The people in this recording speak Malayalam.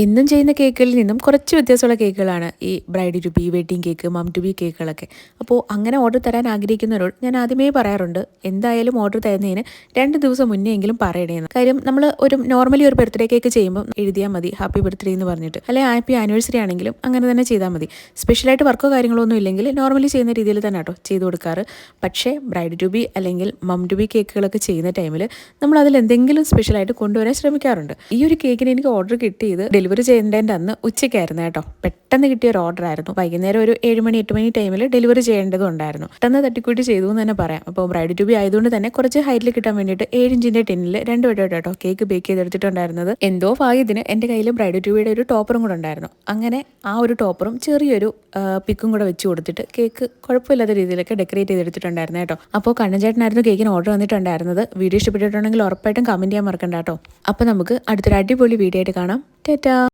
എന്നും ചെയ്യുന്ന കേക്കുകളിൽ നിന്നും കുറച്ച് വ്യത്യാസമുള്ള കേക്കുകളാണ് ഈ bride to be wedding cake mum to be കേക്കുകളൊക്കെ. അപ്പോൾ അങ്ങനെ ഓർഡർ തരാൻ ആഗ്രഹിക്കുന്നവരോട് ഞാൻ ആദ്യമേ പറയാറുണ്ട് എന്തായാലും ഓർഡർ തരുന്നതിന് രണ്ട് ദിവസം മുന്നേ എങ്കിലും പറയണേന്ന്. കാര്യം നമ്മൾ ഒരു നോർമലി ഒരു ബർത്ത്ഡേ കേക്ക് ചെയ്യുമ്പോൾ എഴുതിയാൽ മതി ഹാപ്പി ബർത്ത്ഡേ എന്ന് പറഞ്ഞിട്ട്. അല്ലെങ്കിൽ ഹാപ്പി ആനിവേഴ്സറി ആണെങ്കിലും അങ്ങനെ തന്നെ ചെയ്താൽ മതി. സ്പെഷ്യലായിട്ട് വർക്കോ കാര്യങ്ങളോ ഒന്നും ഇല്ലെങ്കിൽ നോർമലി ചെയ്യുന്ന രീതിയിൽ തന്നെ കേട്ടോ ചെയ്ത് കൊടുക്കാറ്. പക്ഷേ ബ്രൈഡ് ടു ബി അല്ലെങ്കിൽ മം ടു ബി കേക്കുകളൊക്കെ ചെയ്യുന്ന ടൈമിൽ നമ്മൾ അതിൽ എന്തെങ്കിലും സ്പെഷ്യലായിട്ട് കൊണ്ടുവരാൻ ശ്രമിക്കാറുണ്ട്. ഈ ഒരു കേക്കിന് എനിക്ക് ഓർഡർ കിട്ടിയത് ഡെലിവറി ചെയ്യേണ്ടതിന്റെ അന്ന് ഉച്ചയ്ക്കായിരുന്നു കേട്ടോ. പെട്ടെന്ന് കിട്ടിയ ഒരു ഓർഡർ ആയിരുന്നു വൈകുന്നേരം ഒരു ഏഴ് മണി എട്ട് മണി ടൈമിൽ ഡെലിവറി ചെയ്യേണ്ടതും ഉണ്ടായിരുന്നു. പെട്ടെന്ന് തട്ടിക്കൂട്ടി ചെയ്തു എന്ന് തന്നെ പറയാം. അപ്പോൾ ബ്രൈഡ് ടു ബി ആയതുകൊണ്ട് തന്നെ കുറച്ച് ഹൈറ്റിൽ കിട്ടാൻ വേണ്ടിയിട്ട് ഏഴ് ഇഞ്ചിന്റെ ടിന്നിൽ രണ്ട് വട്ടം കേട്ടോ. കേക്ക് ബേക്ക് ചെയ്തെടുത്തിട്ടുണ്ടായിരുന്നത്. എന്തോ ഭാഗ്യത്തിന് എന്റെ കയ്യിൽ ബ്രൈഡ് ടു ബിയുടെ ഒരു ടോപ്പറും കൂടെ ഉണ്ടായിരുന്നു. അങ്ങനെ ആ ഒരു ടോപ്പറും ചെറിയൊരു പിക്കും കൂടെ വെച്ച് കൊടുത്തിട്ട് കേക്ക് കുഴപ്പമില്ലാത്ത രീതിയിലൊക്കെ ഡെക്കറേറ്റ് ചെയ്തെടുത്തിട്ടുണ്ടായിരുന്നു കേട്ടോ. അപ്പോൾ കണ്ണൻചേട്ടനായിരുന്നു കേക്കിന് ഓർഡർ വന്നിട്ടുണ്ടായിരുന്നത് വീഡിയോ ഇഷ്ടപ്പെട്ടിട്ടുണ്ടെങ്കിൽ ഉറപ്പായിട്ടും കമന്റ് ചെയ്യാൻ മറക്കണ്ട കേട്ടോ. അപ്പോൾ നമുക്ക് അടുത്തൊരു അടിപൊളി വീഡിയോ ആയിട്ട് കാണാം. ടാറ്റാ